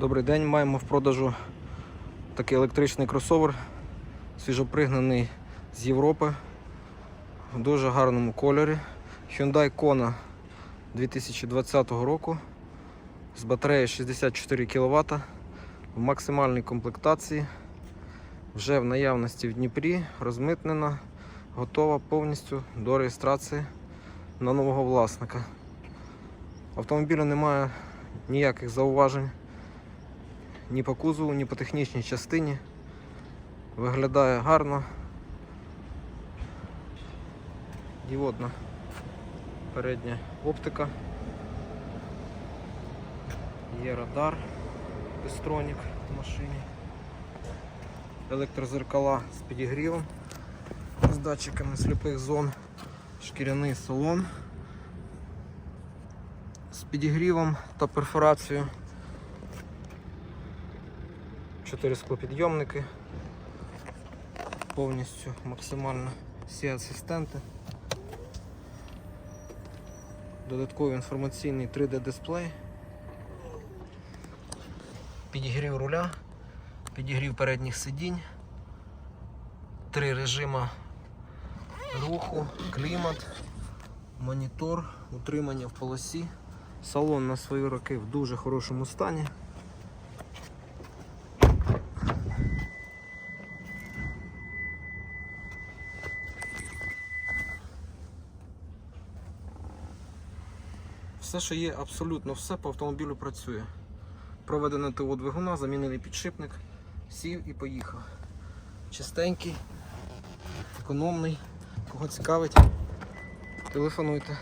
Добрий день, маємо в продажу такий електричний кросовер, свіжопригнаний з Європи в дуже гарному кольорі. Hyundai Kona 2020 року з батареєю 64 кВт в максимальній комплектації. Вже в наявності в Дніпрі, розмитнена, готова повністю до реєстрації на нового власника. Автомобіля немає ніяких зауважень ні по кузову, ні по технічній частині. Виглядає гарно. Діодна передня оптика. Є радар Bestronік в машині. Електрозеркала з підігрівом, з датчиками сліпих зон, шкіряний салон з підігрівом та перфорацією. Чотири склопідйомники. Повністю максимально всі асистенти. Додатковий інформаційний 3D дисплей. Підігрів руля, підігрів передніх сидінь, три режима руху, клімат, монітор, утримання в полосі. Салон на свої роки в дуже хорошому стані. Все, що є, абсолютно все по автомобілю працює. Проведено ТО двигуна, замінений підшипник, сів і поїхав. Чистенький, економний. Кого цікавить, телефонуйте.